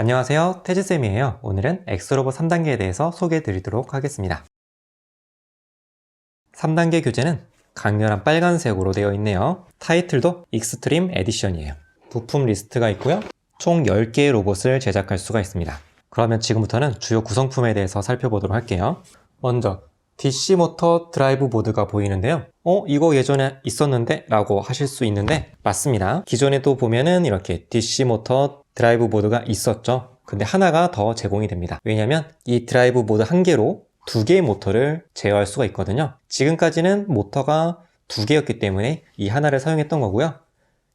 안녕하세요. 태즈쌤이에요. 오늘은 엑스로봇 3단계에 대해서 소개해 드리도록 하겠습니다. 3단계 교재는 강렬한 빨간색으로 되어 있네요. 타이틀도 익스트림 에디션이에요. 부품 리스트가 있고요. 총 10개의 로봇을 제작할 수가 있습니다. 그러면 지금부터는 주요 구성품에 대해서 살펴보도록 할게요. 먼저 DC 모터 드라이브 보드가 보이는데요. 어, 이거 예전에 있었는데? 라고 하실 수 있는데, 맞습니다. 기존에도 보면은 이렇게 DC 모터 드라이브 보드가 있었죠. 근데 하나가 더 제공이 됩니다. 왜냐면 이 드라이브 보드 한 개로 두 개의 모터를 제어할 수가 있거든요. 지금까지는 모터가 두 개였기 때문에 이 하나를 사용했던 거고요.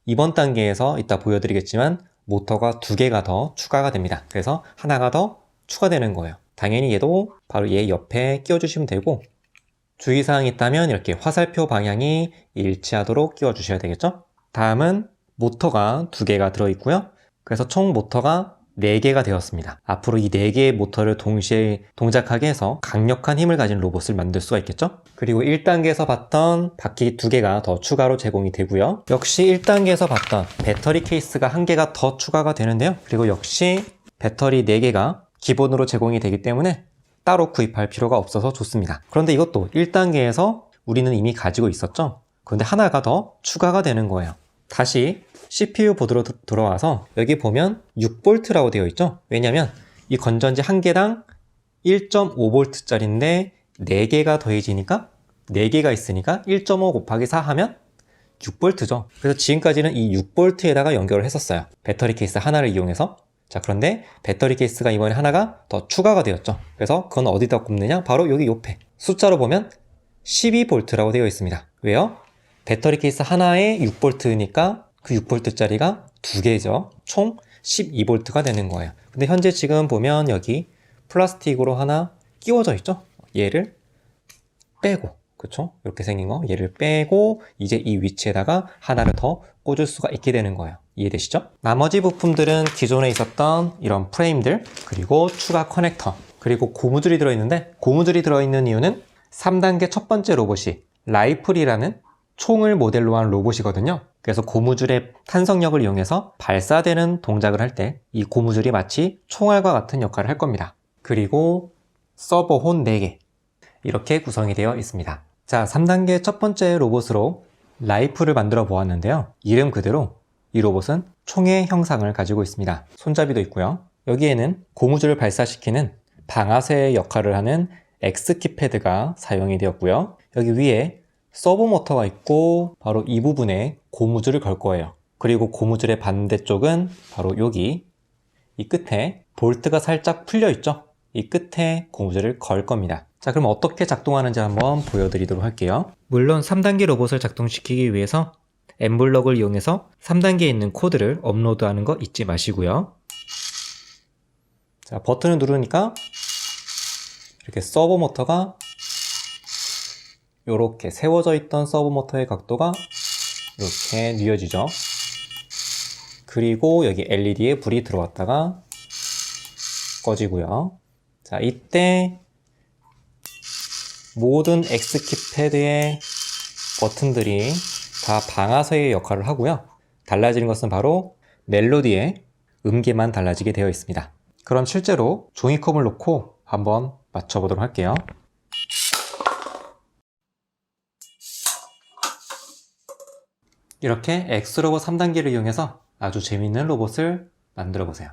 이번 단계에서 이따 보여드리겠지만 모터가 두 개가 더 추가가 됩니다. 그래서 하나가 더 추가되는 거예요. 당연히 얘도 바로 얘 옆에 끼워주시면 되고 주의사항이 있다면 이렇게 화살표 방향이 일치하도록 끼워주셔야 되겠죠? 다음은 모터가 두 개가 들어있고요. 그래서 총 모터가 4개가 되었습니다. 앞으로 이 4개의 모터를 동시에 동작하게 해서 강력한 힘을 가진 로봇을 만들 수가 있겠죠? 그리고 1단계에서 봤던 바퀴 2개가 더 추가로 제공이 되고요. 역시 1단계에서 봤던 배터리 케이스가 1개가 더 추가가 되는데요. 그리고 역시 배터리 4개가 기본으로 제공이 되기 때문에 따로 구입할 필요가 없어서 좋습니다. 그런데 이것도 1단계에서 우리는 이미 가지고 있었죠? 그런데 하나가 더 추가가 되는 거예요. 다시 CPU 보드로 드- 들어와서 여기 보면 6V라고 되어 있죠? 왜냐면 이 건전지 한 개당 1.5V짜리인데 4개가 더해지니까 4개가 있으니까 1.5 곱하기 4 하면 6V죠. 그래서 지금까지는 이 6V에다가 연결을 했었어요. 배터리 케이스 하나를 이용해서. 자, 그런데 배터리 케이스가 이번에 하나가 더 추가가 되었죠. 그래서 그건 어디다 꼽느냐? 바로 여기 옆에. 숫자로 보면 12V라고 되어 있습니다. 왜요? 배터리 케이스 하나에 6V니까 그 6V짜리가 두 개죠. 총 12V가 되는 거예요. 근데 현재 지금 보면 여기 플라스틱으로 하나 끼워져 있죠? 얘를 빼고, 그쵸? 이렇게 생긴 거, 얘를 빼고, 이제 이 위치에다가 하나를 더 꽂을 수가 있게 되는 거예요. 이해되시죠? 나머지 부품들은 기존에 있었던 이런 프레임들, 그리고 추가 커넥터, 그리고 고무줄이 들어있는데, 고무줄이 들어있는 이유는 3단계 첫 번째 로봇이 라이플이라는 총을 모델로 한 로봇이거든요. 그래서 고무줄의 탄성력을 이용해서 발사되는 동작을 할 때 이 고무줄이 마치 총알과 같은 역할을 할 겁니다. 그리고 서버 혼 4개 이렇게 구성이 되어 있습니다. 자, 3단계 첫 번째 로봇으로 라이플을 만들어 보았는데요. 이름 그대로 이 로봇은 총의 형상을 가지고 있습니다. 손잡이도 있고요. 여기에는 고무줄을 발사시키는 방아쇠 역할을 하는 X키 패드가 사용이 되었고요. 여기 위에 서브 모터가 있고 바로 이 부분에 고무줄을 걸 거예요. 그리고 고무줄의 반대쪽은 바로 여기 이 끝에 볼트가 살짝 풀려 있죠? 이 끝에 고무줄을 걸 겁니다. 자, 그럼 어떻게 작동하는지 한번 보여드리도록 할게요. 물론 3단계 로봇을 작동시키기 위해서 엠블럭을 이용해서 3단계에 있는 코드를 업로드하는 거 잊지 마시고요. 자, 버튼을 누르니까 이렇게 서버 모터가 이렇게 세워져 있던 서브 모터의 각도가 이렇게 뉘어지죠. 그리고 여기 LED에 불이 들어왔다가 꺼지고요. 자, 이때 모든 X키 패드의 버튼들이 다 방아쇠의 역할을 하고요. 달라지는 것은 바로 멜로디의 음계만 달라지게 되어 있습니다. 그럼 실제로 종이컵을 놓고 한번 맞춰보도록 할게요. 이렇게 엑스로봇 3단계를 이용해서 아주 재밌는 로봇을 만들어 보세요.